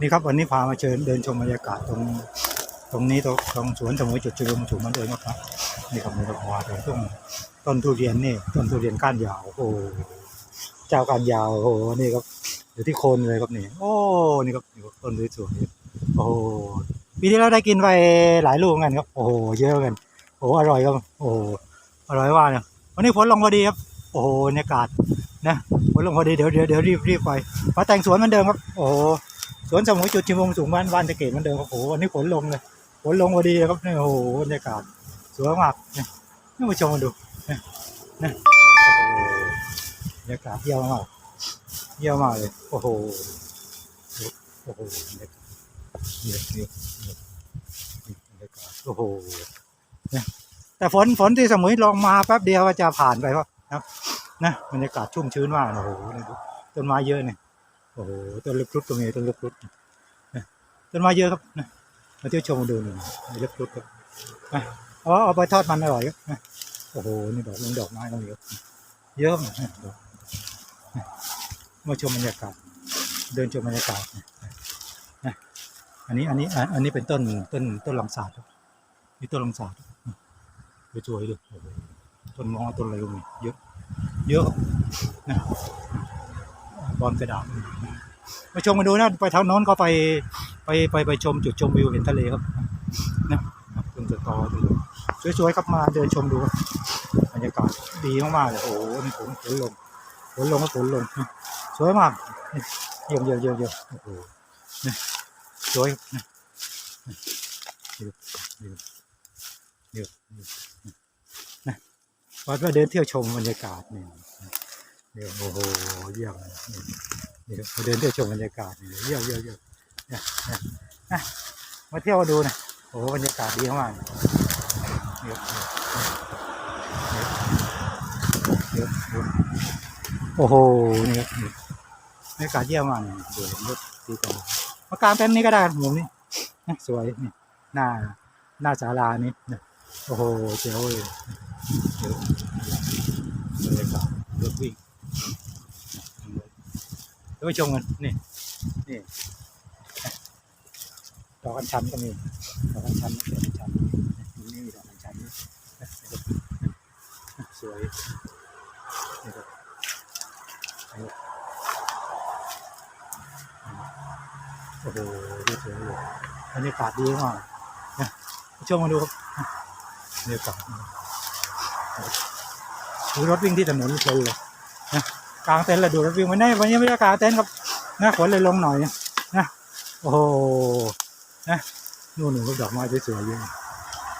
นี่ครับวันนี้พามาเชิญเดินชมบรรยากาศตรงตรงนี้ตรงตรงสวนสมุยจุดจุมถูกมันเดินะครับนี่ครับนี่ครับว่าตรงต้นต้นทุเรียนนี่ต้นทุเรียนก้านยาว โอ้เจ้าก้านยาวโอ้นี่ครับอยู่ที่โคนเลยครับนี่ โอ้นี่ครับนี่ครับต้นสวยๆโอ้ปีที่แล้วได้กินไปหลายลูกกันครับ โอ้โหเยอะเหมือนกันโอ้อร่อยครับโอ้อร่อยว่าเนี่ยวันนี้ฝนลงพอดีครับ โอ้โหบรรยากาศนะฝนลงพอดีเดี๋ยวเดี๋ยวเดี๋ยวรีบรีบไปมาแต่งสวนเหมือนเดิมครับ โอ้ สวนสมุยจุดชิมวงสูงบ้านบ้านตะเกียบมือนเดิมโอ้โหวันนี้ฝนลงเลยฝนลงพอดีครับนี่โอ้โหบรรยากาศสวยมากนี่นี่มาชมมาดูนี่โอ้โหบรรยากาศเยี่ยมมากเยี่ยมมากเลยโอ้โหโอ้โหบรรยากาศนี่นี่นี่บรรยากาศโอ้โหเนี่ยแต่ฝนฝนที่สมุยลงมาแป๊บเดียวก็จะผ่านไปครับนะนะบรรยากาศชุ่มชื้นมากโอ้โหดูต้นไม้เยอะเนี่ย อ้โหต้นเล็กรุดตรงนี้ต้นเล็กรุดต้นไม้เยอะครับนะมาเที่ยวชมดูหนึ่งเล็บรุดครับอะเอาเอาไปทอดมันอร่อยครับอะโอ้โหนี่ดอกนี่ดอกไม้ต้องเยอะเยอะมามาชมบรรยากาศเดินชมบรรยากาศนะอันนี้อันนี้อันนี้เป็นต้นต้นต้นลังสาดครับนี่ต้นลังสาดสวยดูโอ้โหต้นมอต้นอะไรก็มีเยอะเยอะนะ บอลกระดาษมาชมกันดูนะไปทางโน้นก็ไปไปไปไปชมจุดชมวิวเห็นทะเลครับนะต้นสตอดูสวยๆครับมาเดินชมดูบรรยากาศดีมากๆเลยโอ้โหนี่ฝนฝนลงฝนลงก็ฝนลงสวยมากเยี่ยมเยี่ยมเยี่ยมเยี่ยมโอ้โหนี่สวยนี่นี่ดูดูดูนะวัดว่าเดินเที่ยวชมบรรยากาศนี่ เดี๋ยวโอ้โหเยี่ยมเลยนี่นี่ครับมาเดินเที่ยวชมบรรยากาศเยี่ยมเยี่ยมเยี่ยมเนี่ยเนี่ยนะมาเที่ยวดูนะโอ้โหบรรยากาศดีมากเลยเดี๋ยวเดี๋ยวเดี๋ยวโอ้โหนี่ครับนี่บรรยากาศเยี่ยมมากเลยเดี๋ยวรถตีต่อมากางเต็นท์นี้ก็ได้มุมนี้นะสวยนี่หน้าหน้าศาลานี้โอ้โหเจ๋วเลยเดี๋ยวบรรยากาศรถวิ่ง เดี๋ยวไปชมกันนี่นี่ดอกอัญชันก็มีดอกอัญชันดอกอัญชันนี่มีดอกอัญชันด้วยสวยนี่ครับโอ้โหดูสวยเลยบรรยากาศดีมากนะช่วงมาดูครับบรรยากาศดูรถวิ่งที่ถนนเพลินเลยนะ กลางเต็นท์แล้วดูรถวิ่งวันนี้วันนี้ไม่ได้กลางเต็นท์ครับนะฝนเลยลงหน่อยนะโอ้โหนู่นหนึ่งรถดอกไม้สวยๆยู่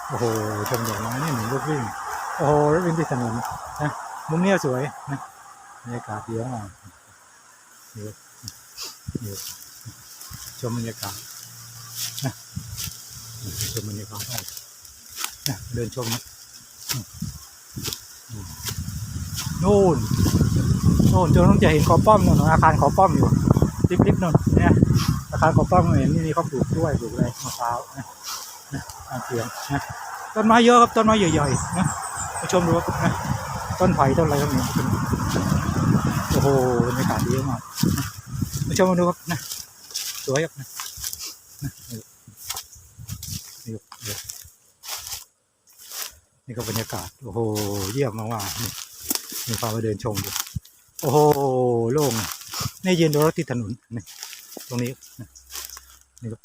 โอ้โหชมดอกไม้นี่หนึ่งรถวิ่งโอ้โหรถวิ่งที่ถนนนะมุมเนี้ยสวยนะบรรยากาศดีมากนี่นี่ชมบรรยากาศนะชมบรรยากาศเอานะเดินชมนะอืมอืมนู่น นู่นจนต้องจะเห็นขอป้อมนู่นอาคารขอป้อมอยู่ริบๆนู่นเนี่ยอาคารขอป้อมเห็นนี่นี่เขาปลูกด้วยปลูกอะไรมะพร้าวนะนะอ่างเทียมนะต้นไม้เยอะครับต้นไม้ใหญ่ๆนะมาชมดูครับนะต้นไผ่ต้นอะไรครับเนี่ยโอ้โหบรรยากาศดีมากมาชมมาดูครับนะสวยครับนะนี่นี่ก็บรรยากาศโอ้โหเยี่ยมมากๆนี่นี่พามาเดินชมดู โอ้โหโล่งนี่ยืนดูรถที่ถนนนี่ตรงนี้นี่ครับ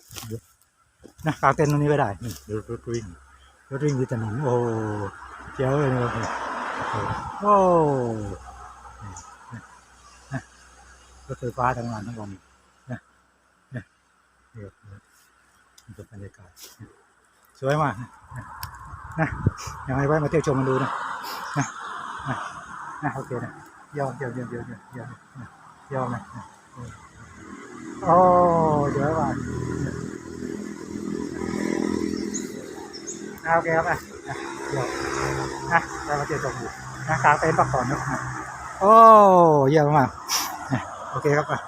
นะกางเต็นท์ตรงนี้ก็ได้นี่รถรถวิ่งรถวิ่งที่ถนนโอ้โเจ๋วเลยนะครับนี่โอ้โหนี่นะนะรถไฟฟ้าทำงานทั้งวันนะนะนี่ครับนี่เป็นบรรยากาศสวยมากนะยังไงไว้มาเที่ยวชมกันดูนะนะนะนะโอเคนะ ยอมยอมยอมยอมยอมยอมนะยอมนะนะโอ้เยอะว่ะอะโอเคครับอะเดี๋ยวอะเรามาเจอตรงอยู่นะกางเต็นท์พักผ่อนนะโอ้เยอะมากอะโอเคครับอะ